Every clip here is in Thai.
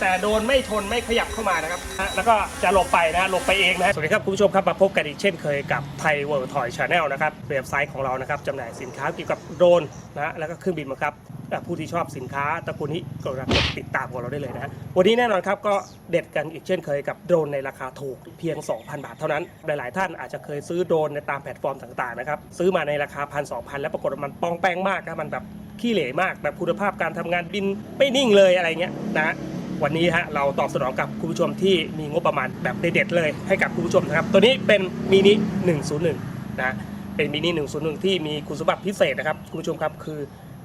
แต่โดนไม่ชนไม่ขยับเข้ามานะครับ แล้วก็จะหลบไปนะหลบไปเองนะสวัสดีครับคุณผู้ชมครับมาพบกันอีกเช่นเคยกับไทยเวิร์ d ทอยชาแนลนะครับเว็บไซต์ของเรานะครับจำหน่ายสินค้าเกี่ยวกับโดรนนะแล้วก็เครื่องบินมาครับผู้ที่ชอบสินค้าตระกูลนี้ก็รับติดตามของเราได้เลยนะฮะวันนี้แน่นอนครับก็เด็ดกันอีกเช่นเคยกับโดรนในราคาถูกเพียง 2,000 บาทเท่านั้น หลาย ๆ ท่านอาจจะเคยซื้อโดรนในตามแพลตฟอร์มต่าง ๆ นะครับ ซื้อมาในราคาพันสองพันแล้วปรากฏมันปองแป้งมากครับมันแบบขี้เหร่มากแบบคุณภาพการทำงานบินไม่นิ่งเลยอะไรเงี้ยนะ วันนี้ฮะเราตอบสนองกับคุณผู้ชมที่มีงบประมาณแบบเด็ดๆเลยให้กับคุณผู้ชมนะครับ ตัวนี้เป็นมินิ101 นะเป็นมินิ101 ที่มีคุณสมบัติพิเศษนะครับคุณผู้ชมครับคือ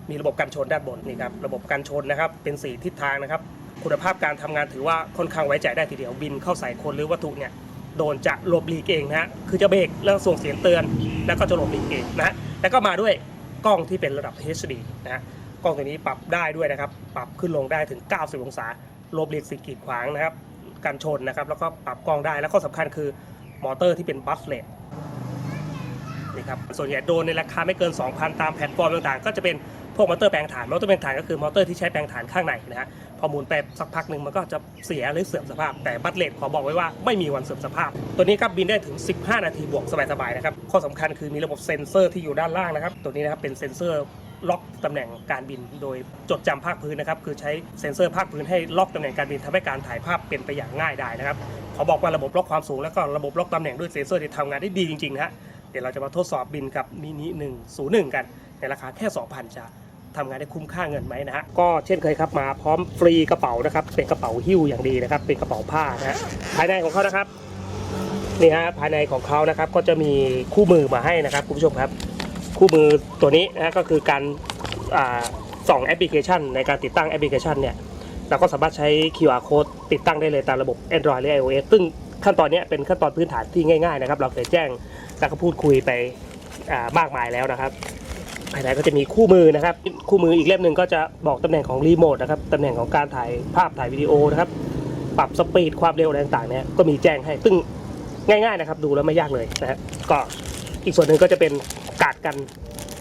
มีระบบกันชนด้านบนนี่ครับระบบกันชนนะครับเป็นสีทิศทางนะครับ คุณภาพการทำงานถือว่าค่อนข้างไว้ใจได้ทีเดียวบินเข้าใส่คนหรือวัตถุเนี่ยโดนจะหลบหลีกเองนะฮะคือจะเบรกแล้วส่งเสียงเตือน แล้วก็จะหลบหลีกเองนะฮะแล้วก็มาด้วยกล้องที่เป็นระดับ HD นะฮะกล้องตัวนี้ปรับได้ด้วยนะครับ ปรับขึ้นลงได้ถึง 90 องศา ลบเลียกสิ่งกีดขวางนะครับกันชนนะครับ แล้วก็ปรับกล้องได้แล้วก็สำคัญคือมอเตอร์ที่เป็นบัสเลตนี่ครับส่วนใหญ่โดนในราคาไม่เกิน 2,000 ตามแพลตฟอร์มต่างๆ ก็จะเป็นพวกมอเตอร์แปลงถ่านมอเตอร์แปลงถ่านก็คือมอเตอร์ที่ใช้แปลงถ่านข้างในนะฮะพอหมุนไปสักพักหนึ่งมันก็จะเสียหรือเสื่อมสภาพ แต่บัตเลตขอบอกไว้ว่าไม่มีวันเสื่อมสภาพ ตัวนี้ครับบินได้ถึง 15 นาทีบวกสบายๆนะครับข้อสำคัญคือมีระบบเซ็นเซอร์ที่อยู่ด้านล่างนะครับ ตัวนี้นะครับเป็นเซ็นเซอร์ ล็อกตำแหน่งการบิน โดยจดจำภาคพื้นนะครับ คือใช้เซ็นเซอร์ภาคพื้นให้ล็อกตำแหน่งการบินทำให้การถ่ายภาพเป็นไปอย่างง่ายได้นะครับเขาบอกว่าระบบล็อกความสูงแล้วก็ระบบล็อกตำแหน่งด้วยเซ็นเซอร์ที่ทำงานได้ดีจริงๆนะฮะเดี๋ยวเราจะมาทดสอบบินกับมินิ101 กันในราคาแค่ 2,000จะทำงานได้คุ้มค่าเงินไหมนะฮะก็เช่นเคยครับมาพร้อมฟรีกระเป๋านะครับเป็นกระเป๋าหิ้วอย่างดีนะครับเป็นกระเป๋าผ้านะฮะภายในของเขานะครับนี่ฮะภายในของเขานะครับก็จะมีคู่มือมาให้นะครับคุณผู้ชมครับ คู่มือตัวนี้นะฮะก็คือการส่องแอปพลิเคชัน ในการติดตั้งแอปพลิเคชันเนี่ยเราก็สามารถใช้ QR code ติดตั้งได้เลยตามระบบ Android หรือ iOS ซึ่งขั้นตอนเนี้ยเป็นขั้นตอนพื้นฐานที่ง่ายๆนะครับ เราเคยแจ้งแล้วก็พูดคุยไปมากมายแล้วนะครับภายในก็จะมีคู่มือนะครับ คู่มืออีกเล่มหนึ่งก็จะบอกตำแหน่งของรีโมทนะครับตำแหน่งของการถ่ายภาพถ่ายวิดีโอนะครับ ปรับสปีดความเร็วอะไรต่างๆเนี่ยก็มีแจ้งให้ซึ่งง่าย ๆนะครับ ดูแล้วไม่ยากเลยนะฮะก็อีกส่วนหนึ่งก็จะเป็น กาดกัน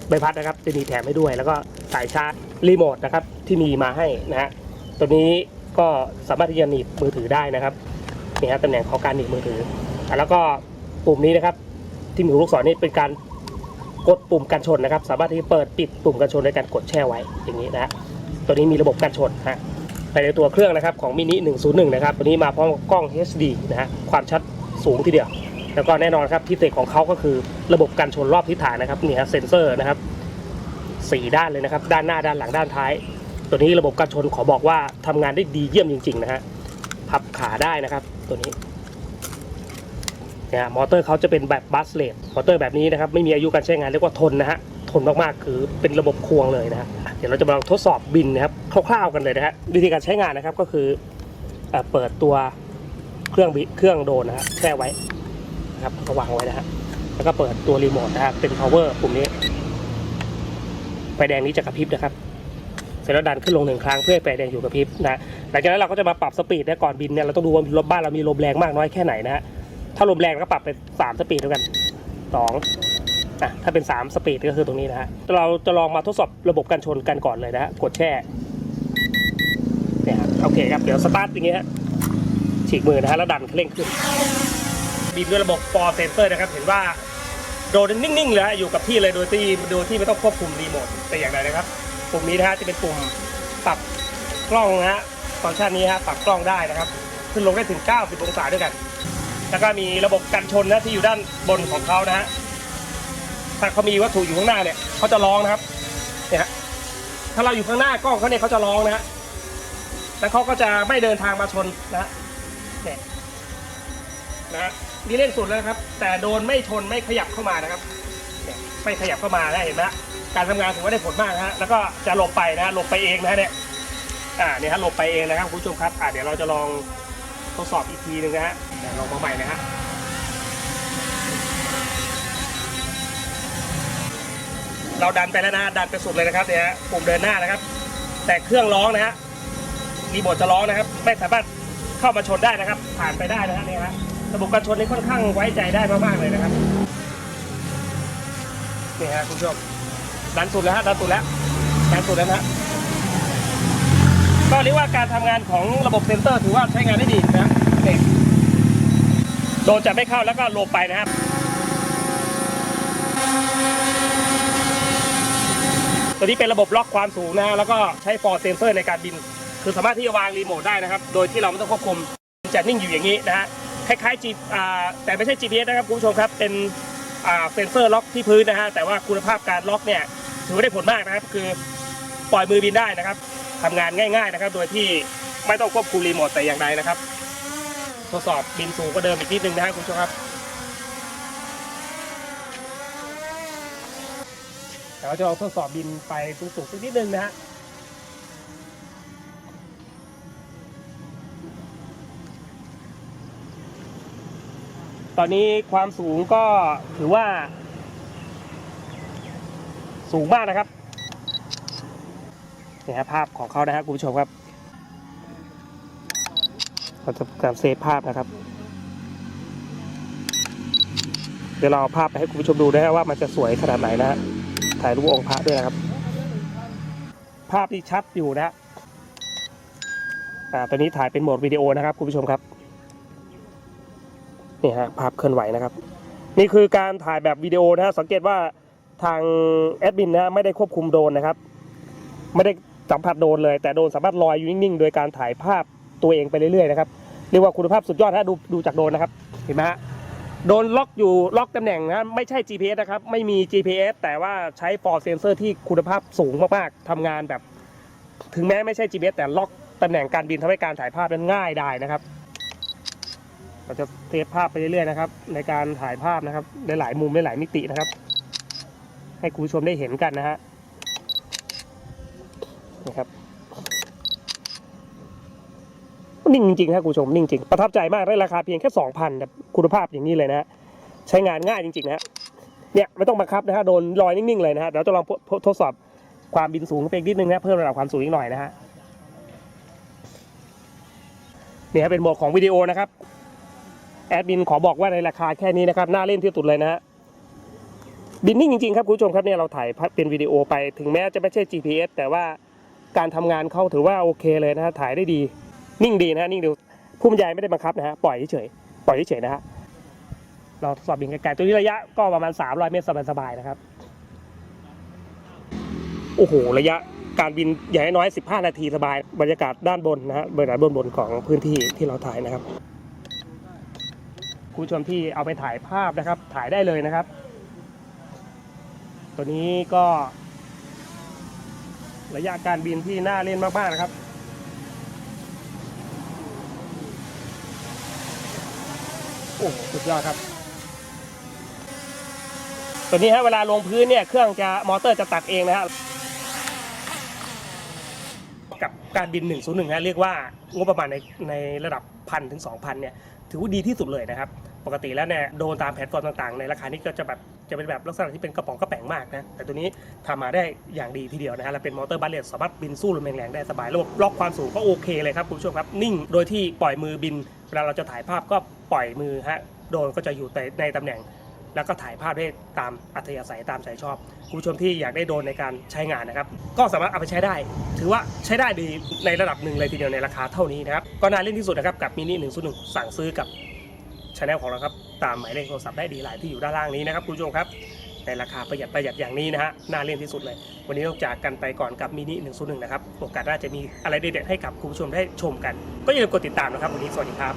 ใบพัดนะครับ จะมีแถมให้ด้วย แล้วก็สายชาร์จรีโมทนะครับที่มีมาให้นะฮะตัวนี้ก็สามารถที่จะหนีบมือถือได้นะครับนี่ฮะตำแหน่งของการหนีบมือถือ แล้วก็ปุ่มนี้นะครับ ที่มีลูกศรนี่เป็นการกดปุ่มกันชนนะครับ สามารถที่เปิดปิดปุ่มกันชนในการกดแช่ไว้อย่างนี้นะฮะตัวนี้มีระบบกันชนฮะภายในตัวเครื่องนะครับของมินิ101 นะครับ ตัวนี้มาพร้อมกล้อง HD นะฮะความชัดสูงทีเดียว แล้วก็แน่นอนครับที่เศษของเขาก็คือระบบกันชนรอบทิศทางนะครับนี่ฮะเซ็นเซอร์นะครับสี่ด้านเลยนะครับ ด้านหน้าด้านหลังด้านท้าย ตัวนี้ระบบกันชนขอบอกว่าทำงานได้ดีเยี่ยมจริง ๆ นะฮะพับขาได้นะครับตัวนี้เนี่ยมอเตอร์เขาจะเป็นแบบบัสเลตมอเตอร์แบบนี้นะครับไม่มีอายุการใช้งานเรียกว่าทนนะฮะทนมากๆคือเป็นระบบควงเลยนะฮะเดี๋ยวเราจะมาลองทดสอบบินนะครับคร่าวๆกันเลยนะฮะวิธีการใช้งานนะครับก็คือเปิดตัวเครื่องบิเครื่องโดรนนะฮะแช่ไว้ นะครับก็วางไว้นะฮะแล้วก็เปิดตัวรีโมทนะฮะเป็น power ปุ่มนี้ไฟแดงนี้จะกระพริบนะครับ เสร็จแล้วดันขึ้นลงหนึ่งครั้งเพื่อให้ไฟแดงอยู่กระพริบนะหลังจากนั้นเราก็จะมาปรับสปีดนะก่อนบินเนี่ยเราต้องดูว่ารถบ้านเรามีลมแรงมากน้อยแค่ไหนนะฮะถ้าลมแรงเราก็ปรับเป็นสามสปีดด้วยกันสองอะถ้าเป็น3สปีดก็คือตรงนี้นะฮะเราจะลองมาทดสอบระบบกันชนกันก่อนเลยนะฮะกดแช่เนี่ยโอเคครับเดี๋ยวสตาร์ทอย่างเงี้ยฉีกมือนะฮะแล้วดันเร่งขึ้น บีบด้วยระบบ for sensor นะครับ เห็นว่าโดนนิ่งๆเลยฮะอยู่กับที่เลยโดยที่โดยที่ไม่ต้องควบคุมรีโมทแต่อย่างใดนะครับปุ่มนี้นะฮะจะเป็นปุ่มปรับกล้องนะฮะฟังก์ชันนี้ฮะปรับกล้องได้นะครับ ขึ้นลงได้ถึง 90 องศาด้วยกัน แล้วก็มีระบบกันชนนะที่อยู่ด้านบนของเขานะฮะถ้าเขามีวัตถุอยู่ข้างหน้าเนี่ยเขาจะร้องนะครับเนี่ยถ้าเราอยู่ข้างหน้ากล้องเขาเนี่ยเขาจะร้องนะฮะแล้วเขาก็จะไม่เดินทางมาชนนะฮะเนี่ย นะฮะนี่เล่นสุดแล้วนะครับ แต่โดนไม่ชนไม่ขยับเข้ามานะครับเนี่ยไม่ขยับเข้ามานะเห็นไหมการทำงานถือว่าได้ผลมากนะฮะแล้วก็จะหลบไปนะฮะหลบไปเองนะฮะเนี่ยอ่าเนี่ยฮะหลบไปเองนะครับคุณผู้ชมครับอ่าเดี๋ยวเราจะลองทดสอบอีกทีหนึ่งนะฮะเดี๋ยวลองมาใหม่นะฮะเราดันไปแล้วนะฮะดันไปสุดเลยนะครับเนี่ยฮะปุ่มเดินหน้านะครับ แต่เครื่องร้องนะฮะรีโมทจะร้องนะครับ ไม่สามารถเข้ามาชนได้นะครับ ผ่านไปได้นะฮะเนี่ยฮะ ระบบการชนนี่ค่อนข้างไว้ใจได้มากๆเลยนะครับนี่ฮะคุณผู้ชมดันสุดแล้วฮะดันสุดแล้วดันสุดแล้วนะก็เรียกว่าการทำงานของระบบเซนเซอร์ถือว่าใช้งานได้ดีนะนี่โดนจะไม่เข้าแล้วก็ลงไปนะครับตัวนี้เป็นระบบล็อกความสูงนะฮะแล้วก็ใช้ฟอร์เซนเซอร์ในการบิน คือสามารถที่จะวางรีโมทได้นะครับ โดยที่เราไม่ต้องควบคุมจะนิ่งอยู่อย่างนี้นะฮะ คล้ายๆ G อ่าแต่ไม่ใช่ GPS นะครับคุณผู้ชมครับ เป็นเซนเซอร์ล็อกที่พื้นนะฮะแต่ว่าคุณภาพการล็อกเนี่ยถือว่าได้ผลมากนะครับ คือปล่อยมือบินได้นะครับทำงานง่าย ๆนะครับ โดยที่ไม่ต้องควบคุมรีโมทแต่อย่างใดนะครับ ทดสอบบินสูงกว่าเดิมอีกนิดนึงนะครับคุณผู้ชมครับแต่เราจะลองทดสอบบินไปสูงๆสักนิดนึงนะฮะ ตอนนี้ความสูงก็ถือว่า สูงมากนะครับนี่ครับภาพของเขานะครับคุณผู้ชมครับเราจะการเซฟภาพนะครับ เดี๋ยวเราเอาภาพไปให้คุณผู้ชมดูนะฮะว่ามันจะสวยขนาดไหนนะฮะถ่ายรูปองค์พระด้วยนะครับ ภาพที่ชัดอยู่นะฮะอ่าตอนนี้ถ่ายเป็นโหมดวิดีโอนะครับคุณผู้ชมครับ นี่ฮะภาพเคลื่อนไหวนะครับ นี่คือการถ่ายแบบวิดีโอนะฮะสังเกตว่าทางแอดมินนะฮะไม่ได้ควบคุมโดรนนะครับ ไม่ได้สัมผัสโดรนเลย แต่โดรนสามารถลอยอยู่นิ่งๆ โดยการถ่ายภาพตัวเองไปเรื่อยๆนะครับเรียกว่าคุณภาพสุดยอดฮะดูดูจากโดรนนะครับเห็นไหมฮะโดรนล็อกอยู่ล็อกตำแหน่งนะไม่ใช่ GPS นะครับ ไม่มี GPS แต่ว่าใช้ for sensor ที่คุณภาพสูงมากๆทำงานแบบ ถึงแม้ไม่ใช่ GPS แต่ล็อกตำแหน่งการบินทำให้การถ่ายภาพนั้นง่ายได้นะครับ เราจะเทสภาพไปเรื่อยๆนะครับ ในการถ่ายภาพนะครับในหลายมุมในหลายมิตินะครับ ให้คุณผู้ชมได้เห็นกันนะฮะนะครับนิ่งจริงๆครับคุณผู้ชมนิ่งจริงประทับใจมากได้ราคาเพียงแค่สองพันแบบคุณภาพอย่างนี้เลยนะฮะใช้งานง่ายจริงๆนะฮะเนี่ยไม่ต้องบังคับนะฮะโดนลอยนิ่งๆเลยนะฮะเดี๋ยวจะลองทดสอบความบินสูงไปอีกนิดนึงนะเพิ่มระดับความสูงอีกหน่อยนะฮะเนี่ยเป็นโหมดของวิดีโอนะครับ แอดมินขอบอกว่าในราคาแค่นี้นะครับน่าเล่นที่สุดเลยนะฮะบินนิ่งจริงๆครับคุณผู้ชมครับเนี่ยเราถ่ายเป็นวิดีโอไปถึงแม้จะไม่ใช่ GPS แต่ว่าการทำงานเขาถือว่าโอเคเลยนะฮะถ่ายได้ดี นิ่งดีนะฮะนิ่งดีผู้บรรยายไม่ได้บังคับนะฮะปล่อยเฉยๆปล่อยเฉยนะฮะเราสอบบินไกลๆตัวนี้ระยะก็ประมาณ 300 เมตรสบายๆนะครับโอ้โหระยะการบินอย่างน้อย 15 นาทีสบาย บรรยากาศด้านบนนะฮะบรรยากาศบนบนของพื้นที่ที่เราถ่ายนะครับ คุณผู้ชมที่เอาไปถ่ายภาพนะครับ ถ่ายได้เลยนะครับ ตัวนี้ก็ ระยะการบินที่น่าเล่นมากๆนะครับโอ้สุดยอดครับ ตัวนี้ฮะเวลาลงพื้นเนี่ยเครื่องจะมอเตอร์จะตัดเองนะฮะกับการบิน 101ฮะเรียกว่างบประมาณในในระดับพันถึง2,000เนี่ย ถือว่าดีที่สุดเลยนะครับ ปกติแล้วเนี่ยโดนตามแพลตฟอร์มต่างๆ ในราคานี้ก็จะแบบจะเป็นแบบลักษณะที่เป็นกระป๋องกระแป๋งมากนะ แต่ตัวนี้ทำมาได้อย่างดีทีเดียวนะฮะ และเป็นมอเตอร์บัลเลตสามารถบินสู้ลมแรงๆได้สบาย ระบบล็อกความสูงก็โอเคเลยครับคุณผู้ชมครับ นิ่งโดยที่ปล่อยมือบิน เวลาเราจะถ่ายภาพก็ปล่อยมือฮะ โดนก็จะอยู่ในในตำแหน่ง แล้วก็ถ่ายภาพได้ตามอัธยาศัยตามใจชอบคุณผู้ชมที่อยากได้โดรนในการใช้งานนะครับ ก็สามารถเอาไปใช้ได้ ถือว่าใช้ได้ดีในระดับหนึ่งเลยทีเดียวในราคาเท่านี้นะครับ ก็น่าเล่นที่สุดนะครับกับมินิ101 สั่งซื้อกับช anel ของเราครับ ตามหมายเลขโทรศัพท์ได้ดีไลน์ที่อยู่ด้านล่างนี้นะครับคุณผู้ชมครับในราคาประหยัดประหยัดอย่างนี้นะฮะน่าเล่นที่สุดเลย วันนี้ต้องจากกันไปก่อนกับมินิ101 นะครับ โอกาสหน้าจะมีอะไรเด็ดๆให้กับคุณผู้ชมได้ชมกัน ก็อย่าลืมกดติดตามนะครับ วันนี้สวัสดีครับ